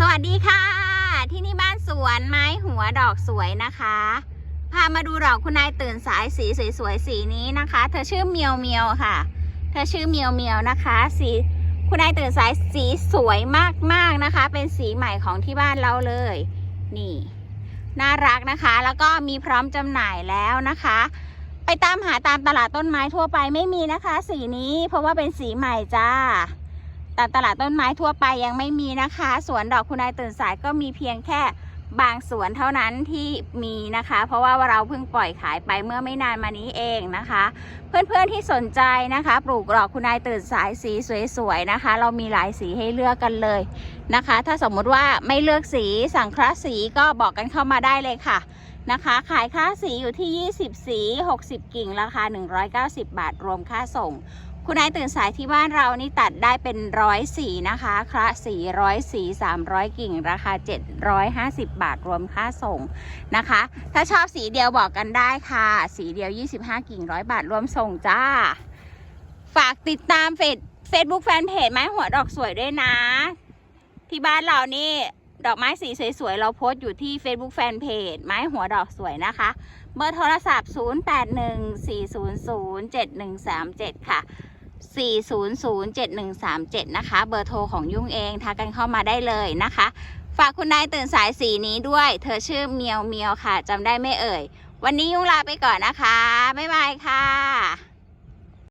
สวัสดีค่ะ ที่นี่บ้านสวนไม้หัวดอกสวยนะคะ พามาดูดอกคุณนายตื่นสายสีสวยๆสีนี้นะคะ เธอชื่อเมียวเมียวค่ะ เธอชื่อเมียวเมียวนะคะ สีคุณนายตื่นสายสีสวยมากๆนะคะ เป็นสีใหม่ของที่บ้านเราเลย นี่ น่ารักนะคะ แล้วก็มีพร้อมจำหน่ายแล้วนะคะ ไปตามหาตามตลาดต้นไม้ทั่วไปไม่มีนะคะ สีนี้เพราะว่าเป็นสีใหม่จ้า ตามตลาดต้นไม้ทั่วไปยังไม่มีนะคะ สวนดอกคุณนายตื่นสายก็มีเพียงแค่บางสวนเท่านั้นที่มีนะคะ เพราะว่าเราเพิ่งปล่อยขายไปเมื่อไม่นานมานี้เองนะคะ เพื่อนๆที่สนใจนะคะ ปลูกดอกคุณนายตื่นสายสีสวยๆนะคะ เรามีหลายสีให้เลือกกันเลยนะคะ ถ้าสมมุติว่าไม่เลือกสีสั่งคลาสสีก็บอกกันเข้ามาได้เลยค่ะนะคะ ขายคลาสีอยู่ที่ 20 สี 60 กิ่ง ราคา 190 บาท รวมค่าส่ง คุณนายตื่นสายที่บ้านเรานี่ตัดได้เป็นร้อยสีนะคะคละสีร้อยสีสามร้อยกิ่ง ราคา 750 บาทรวมค่าส่งนะคะ ถ้าชอบสีเดียวบอกกันได้ค่ะ สีเดียว 25 กิ่งร้อยบาทรวมส่งจ้า ฝากติดตามเฟซเฟซบุ๊กแฟนเพจไม้หัวดอกสวยด้วยนะ ที่บ้านเรานี่ดอกไม้สีสวยๆ เราโพสต์อยู่ที่ Facebook แฟนเพจไม้หัวดอกสวยนะคะ เบอร์โทรศัพท์ 0814007137 ค่ะ 4007137 นะคะ เบอร์โทรของยุ่งเองทักกันเข้ามาได้เลยนะคะ ฝากคุณนายตื่นสายสีนี้ด้วย เธอชื่อเมียวเมียวค่ะจำได้ไม่เอ่ย วันนี้ยุ่งลาไปก่อนนะคะ บ๊ายบายค่ะ